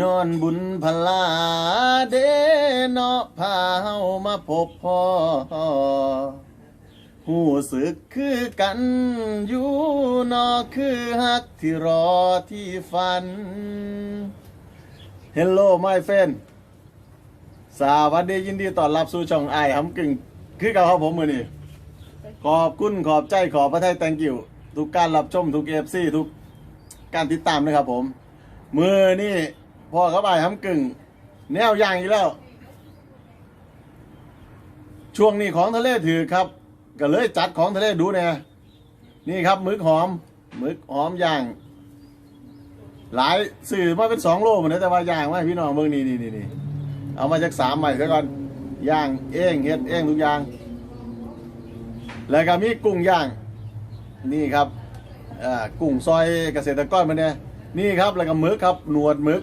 ย้อนบุญพลาเดเนาะพาเฮามาพบพ่อหูสึกคือกันอยู่นอคือฮักที่รอที่ฝัน Hello my friend สวัสดียินดีต้อนรับสู่ช่องไอ้หำกึ่งคือกับเขาผมมือนี่ขอบคุณขอบใจขอบพระทัย thank you ทุกการรับชมทุกเอฟซีทุกการติดตามนะครับผม มือนี่ พ่อเขาไปหำกึ่ง แนวย่างอีกแล้ว ช่วงนี้ของทะเลถือครับ ก็เลยจัดของทะเลดูเนี่ยนี่ครับมึกหอมมึกหอมย่าง หลายสื่อมาเป็นสองโลเหมือนแต่ว่าย่างมาให้พี่น้องเบิ่งนี่นี่นี่นี่เอามาจากสามใหม่ซะก่อนย่างเองเฮ็ดเองทุกอย่าง แล้วก็มีกุ้งย่าง นี่ครับอ่ากุ้งซอยเกษตรกรมาเนี่ยนี่ครับแล้วก็มึกครับหนวดมึก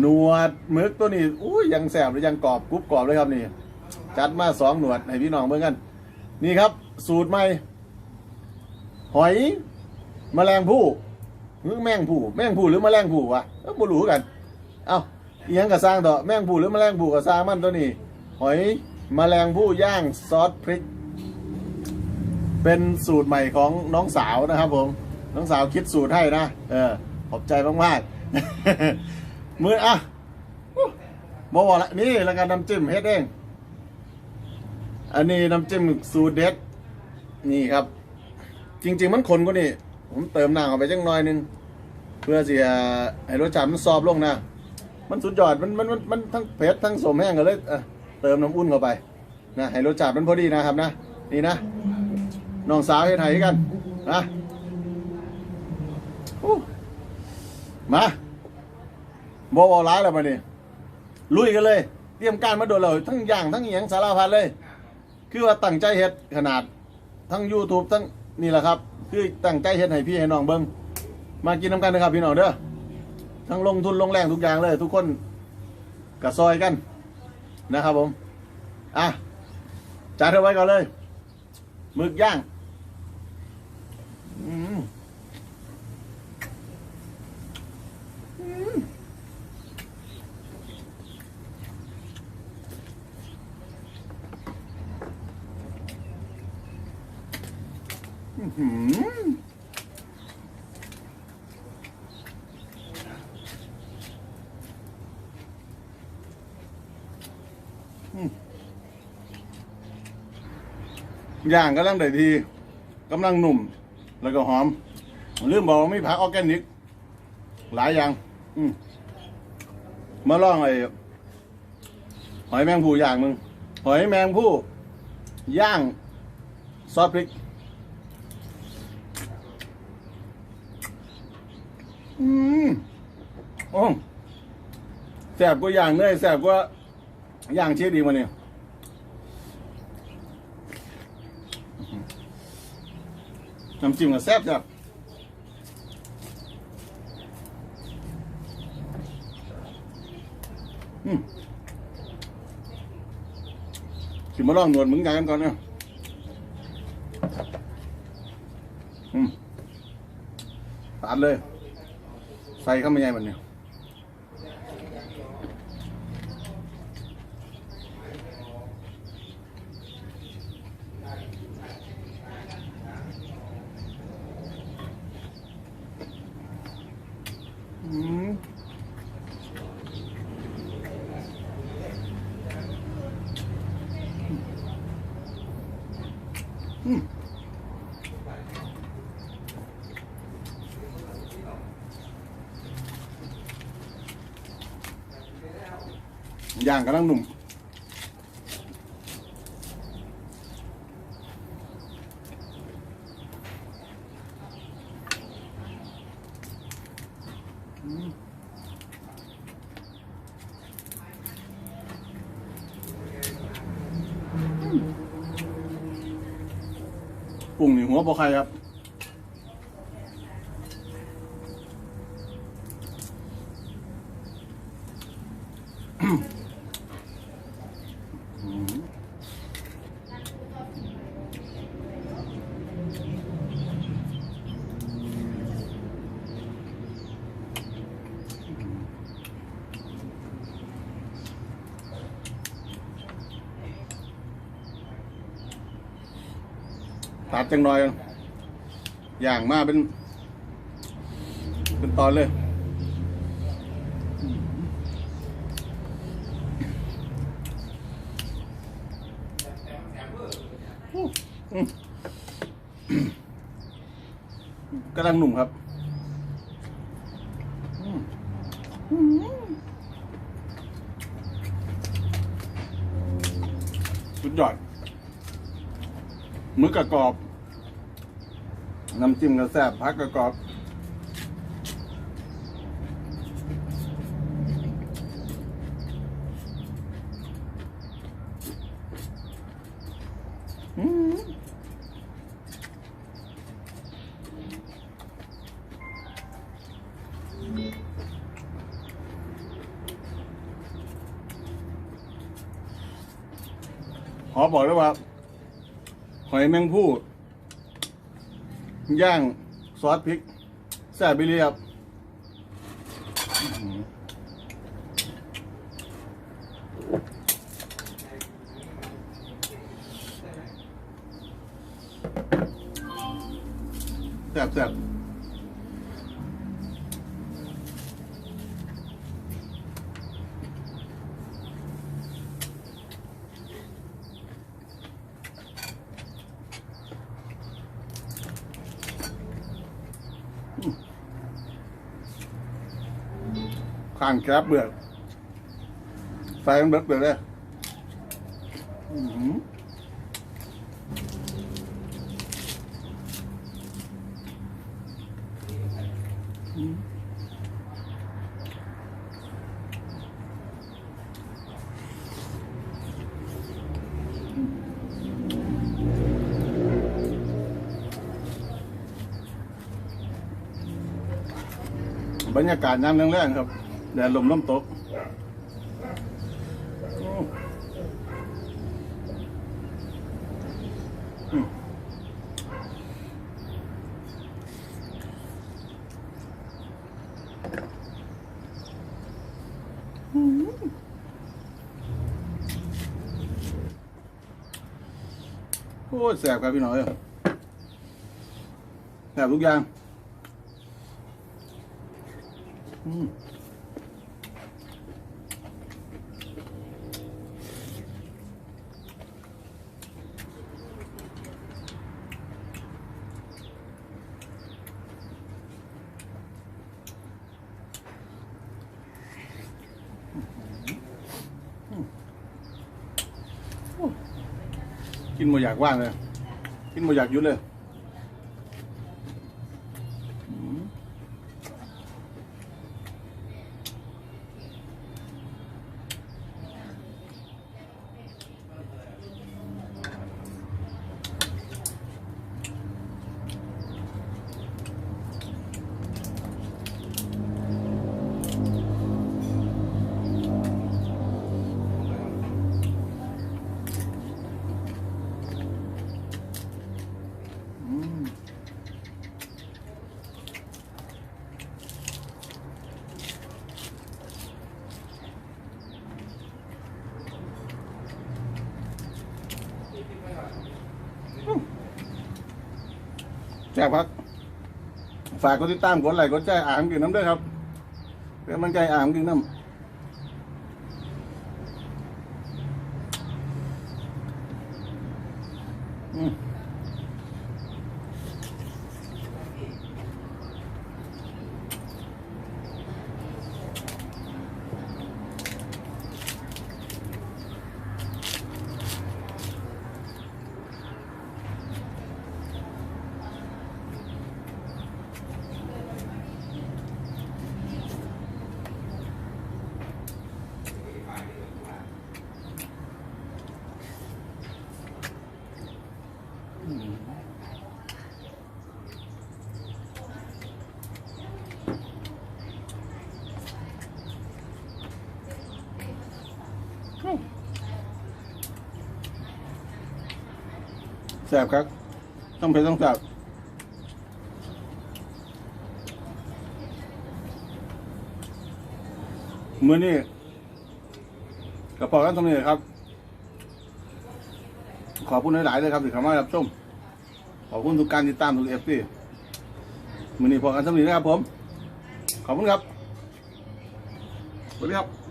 หนวดหมึกตัวนี้อุ้ยยังแสบหรือยังกรอบกรุบกรอบเลยครับนี่จัดมาสองหนวดให้พี่น้องเบิ่งกันนี่ครับ สูตรใหม่หอยแมลงผู้หรือแมงผู้แมงผู้หรือแมลงผู้วะเอ้าบ่รู้กัน เอ้าอีหยังก็สร้างต่อแมงผู้หรือแมลงผู้ก็สร้างมันตัวนี้ หอยแมลงผู้ย่างซอสพริก เป็นสูตรใหม่ของน้องสาวนะครับผมน้องสาวคิดสูตรให้นะเออขอบใจมากๆ มืออะอู้บอกละนี่แล้วกันน้ำจิ้มเฮ็ดเอง อันนี้น้ำจิ้มสูตรเด็ด นี่ครับ จริง ๆ มันขนกว่านี่ ผมเติมน้ำเข้าไปจังหน่อยหนึง เพื่อสิให้รสชาติมันซอฟต์ลงนะ มันสุดยอด มันมันมันมันทั้งเผ็ดทั้งสมแห้งกันเลยเติมน้ำอุ่นเข้าไปนะให้รสชาติมันพอดีนะครับนะ นี่นะ น้องสาวเฮ็ดให้กันนะอู้มา บอวร้ายแล้วมาเนี่ลุยกันเลย เตรียมการมาโดนเลยทั้งอย่างทั้งเหียงสารพัดเลย คือว่าตั้งใจเฮ็ดขนาดทั้ง YouTube ทั้งนี่แหละครับ คือตั้งใจเฮ็ดให้พี่ให้น้องเบิ่งมากินน้ำกันนะครับพี่น้องเด้อทั้งลงทุนลงแรงทุกอย่างเลย ทุกคนกระซอยกันนะครับผม อะจัดเอาไว้ก่อนเลยหมึกย่างอืมอืมอื้อหือ ย่างกำลังได้ทีกำลังหนุ่ม แล้วก็หอมลืมบอกว่ามีผักออร์แกนิก หลายอย่างมมาลองไอ้หอยแมงผู้ย่างมึง หอยแมงผู้ย่างซอสพริก อืมโอ้แสบกว่าย่างเนยแสบกว่าย่างเชียดีมาเนี่ยน้ำจิ้มก็แซ่บจ้ะอืมสิมาลองหนวดมึงกันก่อนเนี่ยอืมตัดเลย ใส่เข้ามาใหญ่มันเนี่ยอืม ย่างกำลังหนุ่มปุ่งนี่หัวปอไข่ครับอ ตัดจังหน่อยอย่างมากเป็น เป็นตอนเลยกำลังหนุ่มครับสุดยอดมือกระกรอบ น้ำจิ้มกระแซบพักกระกรอบอืมขอบอกเลยว่าหอยแมงผู้ ย่างซอสพริกแซ่บไปเลยบแซ่บแซ่บ ข้างแคบเบือกใส่มันเบิดเบือกเลยบรรยากาศยามแรงๆครับ แดดลมลมตกโอ้แสบครับพี่น้อยแสบทุกอย่าง อืม กินหมดอยากว่างเลย กินหมดอยากหยุดเลย แจ้งพักฝากกดติดตามกดไลค์กดแชร์อ่านกินน้ำด้วยครับเป็นกำลังใจอ่านกินน้ำ สบครับต้องเผ็ดต้องแสบมื้อนี้กระเพาะกันตรงนี้ครับ ขอบคุณหลายๆเลยครับที่เข้ามารับชมขอบคุณทุกการติดตามทุกเอฟซีมือนี้พอกันสำเร็จนะครับผม ขอบคุณครับสวัสดีครับ